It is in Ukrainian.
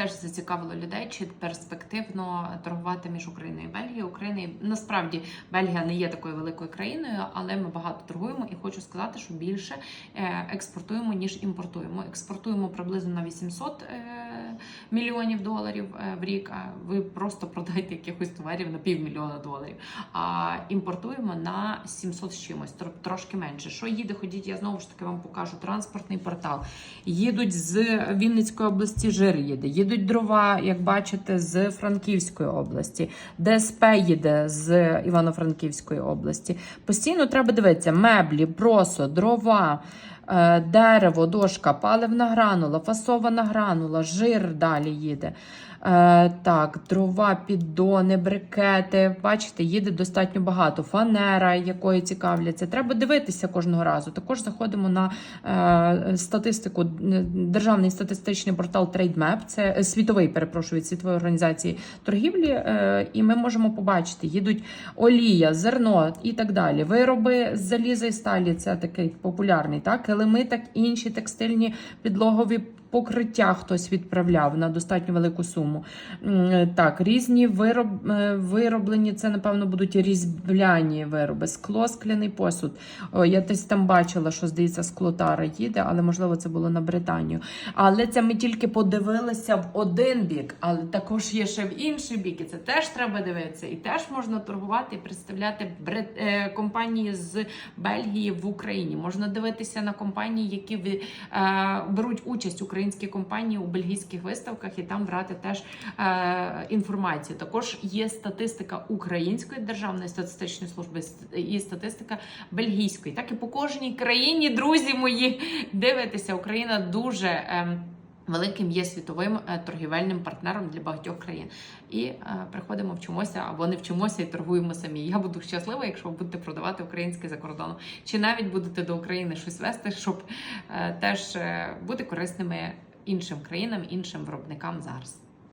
теж зацікавило людей, чи перспективно торгувати між Україною і Бельгією. Україна насправді Бельгія не є такою великою країною, але ми багато торгуємо і хочу сказати, що більше е, експортуємо ніж імпортуємо. Експортуємо приблизно на 800 е, мільйонів доларів е, в рік. А ви просто продаєте якихось товарів на півмільйона доларів. А імпортуємо на 700 з чимось, трошки менше. Що їде? Ходіть, я знову ж таки вам покажу транспортний портал. Їдуть з Вінницької області жир їде, їдуть дрова, як бачите, з Франківської області, ДСП їде з Івано-Франківської області. Постійно треба дивитися: меблі, просо, дрова. Е, Дерево, дошка, паливна гранула, фасована гранула, жир далі їде. Е, так, дрова, піддони, брикети. Бачите, їде достатньо багато. Фанера, якої цікавляться. Треба дивитися кожного разу. Також заходимо на е, статистику. Державний статистичний портал TradeMap, це світовий, перепрошую, від світової організації торгівлі. І ми можемо побачити, їдуть олія, зерно і так далі. Вироби з заліза і сталі це такий популярний. Так, килими, так і інші текстильні підлогові покриття хтось відправляв на достатньо велику суму. Так, різні вироб, е, вироблені, це, напевно, будуть різьбляні вироби, скло, скляний посуд. Я десь там бачила, що здається, склотара їде, але можливо це було на Британію. Але це ми тільки подивилися в один бік, але також є ще в інший бік, і це теж треба дивитися. І теж можна торгувати і представляти е, компанії з Бельгії в Україні. Можна дивитися на компанії, які е, беруть участь українські компанії у бельгійських виставках, і там брати теж е, інформацію. Також є статистика Української державної статистичної служби і статистика бельгійської. Так і по кожній країні, друзі мої, дивитися, Україна дуже. ем, Великим є світовим е, торгівельним партнером для багатьох країн. І е, приходимо, вчимося або не вчимося і торгуємо самі. Я буду щаслива, якщо ви будете продавати українське за кордоном, чи навіть будете до України щось вести, щоб е, теж бути корисними іншим країнам, іншим виробникам зараз.